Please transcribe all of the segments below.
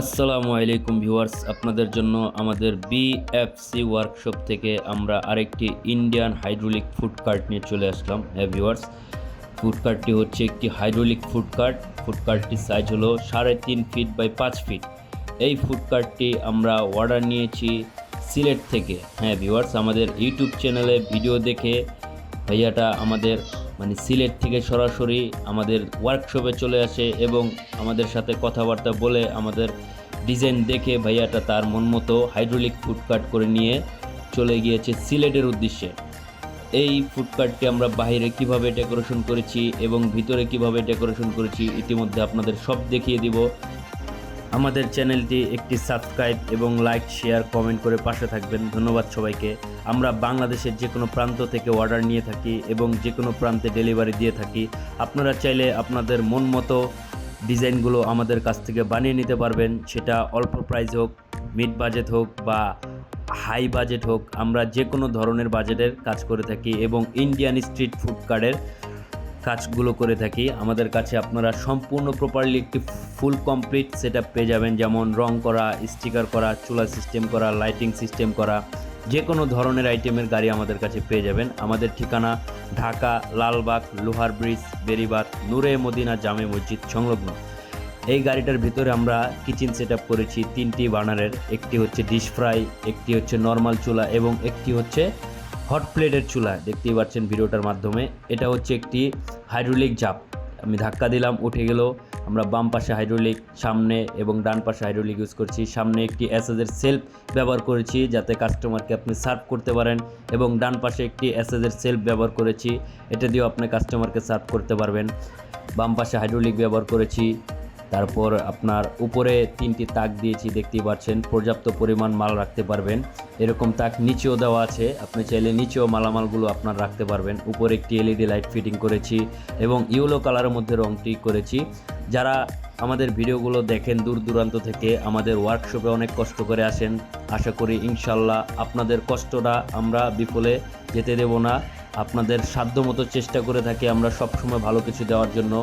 আসসালামু আলাইকুম ভিউয়ার্স, আপনাদের জন্য আমাদের বিএফসি ওয়ার্কশপ থেকে আমরা আরেকটি ইন্ডিয়ান হাইড্রোলিক ফুড কার্ট নিয়ে চলে আসলাম। হ্যাঁ ভিউয়ার্স ফুড কার্টটি হচ্ছে একটি হাইড্রোলিক ফুড কার্ট ফুড কার্টটির সাইজ হলো সাড়ে তিন ফিট বাই পাঁচ ফিট এই ফুড কার্টটি আমরা অর্ডার নিয়েছি সিলেট থেকে। হ্যাঁ ভিউয়ার্স, আমাদের ইউটিউব চ্যানেলে ভিডিও দেখে ভাইয়াটা আমাদের মানে সিলেট থেকে সরাসরি আমাদের ওয়ার্কশপে চলে আসে এবং আমাদের সাথে কথাবার্তা বলে আমাদের ডিজাইন দেখে ভাইয়াটা তার মন মতো হাইড্রোলিক ফুড কাট করে নিয়ে চলে গিয়েছে সিলেটের উদ্দেশ্যে। এই ফুড কার্টটি আমরা বাইরে কীভাবে ডেকোরেশন করেছি এবং ভিতরে কীভাবে ডেকোরেশন করেছি, ইতিমধ্যে আপনাদের সব দেখিয়ে দিব। আমাদের চ্যানেলটি একটি সাবস্ক্রাইব এবং লাইক, শেয়ার, কমেন্ট করে পাশে থাকবেন। ধন্যবাদ সবাইকে। আমরা বাংলাদেশের যে কোনো প্রান্ত থেকে অর্ডার নিয়ে থাকি এবং যে কোনো প্রান্তে ডেলিভারি দিয়ে থাকি। আপনারা চাইলে আপনাদের মন মতো ডিজাইনগুলো আমাদের কাছ থেকে বানিয়ে নিতে পারবেন। সেটা অল্প প্রাইস হোক মিড বাজেট হোক বা হাই বাজেট হোক, আমরা যে কোনো ধরনের বাজেটের কাজ করে থাকি এবং ইন্ডিয়ান স্ট্রিট ফুড কার্ডের কাজগুলো করে থাকি। আমাদের কাছে আপনারা সম্পূর্ণ প্রপারলি একটি ফুল কমপ্লিট সেট পেয়ে যাবেন। যেমন রং করা স্টিকার করা, চুলা সিস্টেম করা লাইটিং সিস্টেম করা যে কোনো ধরনের আইটেমের গাড়ি আমাদের কাছে পেয়ে যাবেন। আমাদের ঠিকানা ঢাকা, লালবাগ, লোহার ব্রিজ বেরিবাদ নূরে মদিনা জামে মসজিদ সংলগ্ন। এই গাড়িটার ভিতরে আমরা কিচেন সেট করেছি তিনটি বার্নারের একটি হচ্ছে ডিশ ফ্রাই একটি হচ্ছে নর্মাল চুলা এবং একটি হচ্ছে হট প্লেটের চুলা দেখতেই পাচ্ছেন ভিডিওটার মাধ্যমে। এটা হচ্ছে একটি হাইড্রোলিক জাপ। আমি ধাক্কা দিলাম, উঠে গেল। আমরা বাম পাশে হাইড্রোলিক, সামনে এবং ডান পাশে হাইড্রোলিক ইউজ করছি। সামনে একটি অ্যাসেজের সেলফ ব্যবহার করেছি যাতে কাস্টমারকে আপনি সার্ভ করতে পারেন এবং ডান পাশে একটি অ্যাসেজের সেলফ ব্যবহার করেছি। এটা দিয়েও আপনি কাস্টমারকে সার্ভ করতে পারবেন। বাম পাশে হাইড্রোলিক ব্যবহার করেছি। তারপর আপনার উপরে তিনটি তাক দিয়েছি, দেখতেই পাচ্ছেন, পর্যাপ্ত পরিমাণ মাল রাখতে পারবেন। এরকম তাক নিচেও দেওয়া আছে, আপনি চাইলে নিচেও মালামালগুলো আপনার রাখতে পারবেন। উপরে একটি এলইডি লাইট ফিটিং করেছি এবং ইয়েলো কালারের মধ্যে রংটি করেছি। যারা আমাদের ভিডিওগুলো দেখেন দূর দূরান্ত থেকে, আমাদের ওয়ার্কশপে অনেক কষ্ট করে আসেন। আশা করি ইনশাল্লাহ আপনাদের কষ্টটা আমরা বিফলে যেতে দেব না। আপনাদের সাধ্যমতো চেষ্টা করে থাকি আমরা সবসময় ভালো কিছু দেওয়ার জন্য।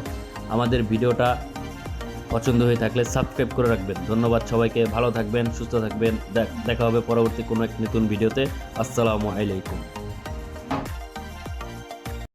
আমাদের ভিডিওটা পছন্দ হয়ে থাকলে সাবস্ক্রাইব করে রাখবেন। ধন্যবাদ সবাইকে, ভালো থাকবেন, সুস্থ থাকবেন। দেখা হবে পরবর্তী কোনো এক নতুন ভিডিওতে। আসসালামু আলাইকুম।